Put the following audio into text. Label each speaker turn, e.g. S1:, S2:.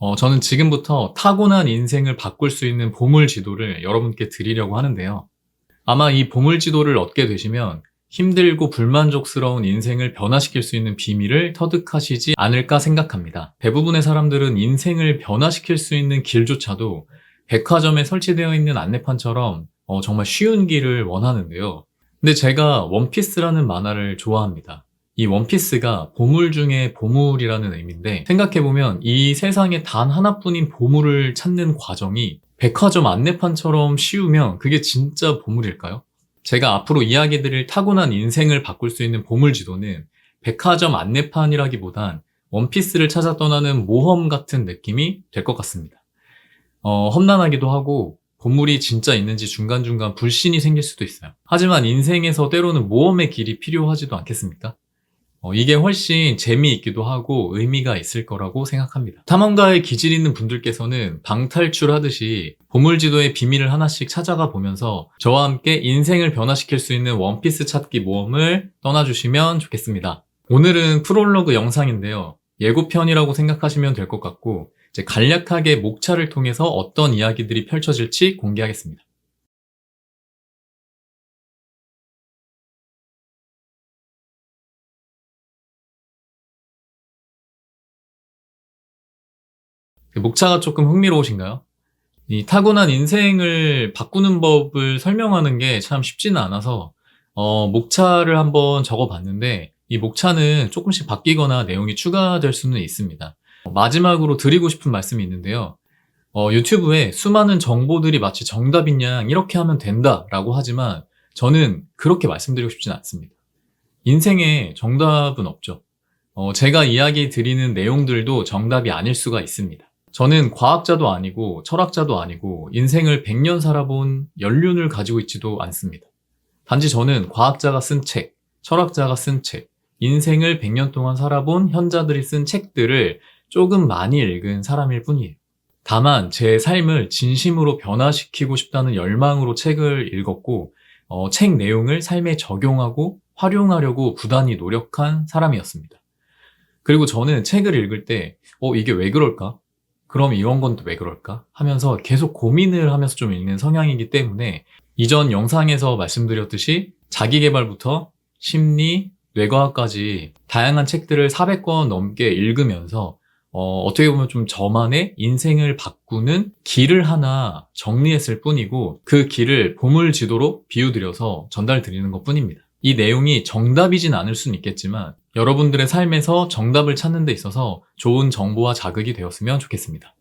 S1: 어, 저는 지금부터 타고난 인생을 바꿀 수 있는 보물 지도를 여러분께 드리려고 하는데요. 아마 이 보물 지도를 얻게 되시면 힘들고 불만족스러운 인생을 변화시킬 수 있는 비밀을 터득하시지 않을까 생각합니다. 대부분의 사람들은 인생을 변화시킬 수 있는 길조차도 백화점에 설치되어 있는 안내판처럼 어, 정말 쉬운 길을 원하는데요. 근데 제가 원피스라는 만화를 좋아합니다. 이 원피스가 보물 중에 보물이라는 의미인데 생각해보면 이 세상에 단 하나뿐인 보물을 찾는 과정이 백화점 안내판처럼 쉬우면 그게 진짜 보물일까요? 제가 앞으로 이야기 드릴 타고난 인생을 바꿀 수 있는 보물 지도는 백화점 안내판이라기보단 원피스를 찾아 떠나는 모험 같은 느낌이 될 것 같습니다. 어, 험난하기도 하고 보물이 진짜 있는지 중간중간 불신이 생길 수도 있어요. 하지만 인생에서 때로는 모험의 길이 필요하지도 않겠습니까? 어, 이게 훨씬 재미있기도 하고 의미가 있을 거라고 생각합니다. 탐험가의 기질 있는 분들께서는 방탈출 하듯이 보물지도의 비밀을 하나씩 찾아가 보면서 저와 함께 인생을 변화시킬 수 있는 원피스 찾기 모험을 떠나주시면 좋겠습니다. 오늘은 프롤로그 영상인데요. 예고편이라고 생각하시면 될 것 같고 간략하게 목차를 통해서 어떤 이야기들이 펼쳐질지 공개하겠습니다. 목차가 조금 흥미로우신가요? 이 타고난 인생을 바꾸는 법을 설명하는 게 참 쉽지는 않아서 어, 목차를 한번 적어봤는데 이 목차는 조금씩 바뀌거나 내용이 추가될 수는 있습니다. 마지막으로 드리고 싶은 말씀이 있는데요. 어, 유튜브에 수많은 정보들이 마치 정답인 양 이렇게 하면 된다라고 하지만 저는 그렇게 말씀드리고 싶지는 않습니다. 인생에 정답은 없죠. 어, 제가 이야기 드리는 내용들도 정답이 아닐 수가 있습니다. 저는 과학자도 아니고 철학자도 아니고 인생을 100년 살아본 연륜을 가지고 있지도 않습니다. 단지 저는 과학자가 쓴 책, 철학자가 쓴 책, 인생을 100년 동안 살아본 현자들이 쓴 책들을 조금 많이 읽은 사람일 뿐이에요. 다만 제 삶을 진심으로 변화시키고 싶다는 열망으로 책을 읽었고 어, 책 내용을 삶에 적용하고 활용하려고 부단히 노력한 사람이었습니다. 그리고 저는 책을 읽을 때 어, 이게 왜 그럴까? 그럼 이런 건 또 왜 그럴까? 하면서 계속 고민을 하면서 좀 읽는 성향이기 때문에 이전 영상에서 말씀드렸듯이 자기 개발부터 심리, 뇌과학까지 다양한 책들을 400권 넘게 읽으면서 어, 떻게 보면 좀 저만의 인생을 바꾸는 길을 하나 정리했을 뿐이고 그 길을 보물 지도로 비유드려서 전달 드리는 것 뿐입니다. 이 내용이 정답이진 않을 수는 있겠지만 여러분들의 삶에서 정답을 찾는 데 있어서 좋은 정보와 자극이 되었으면 좋겠습니다.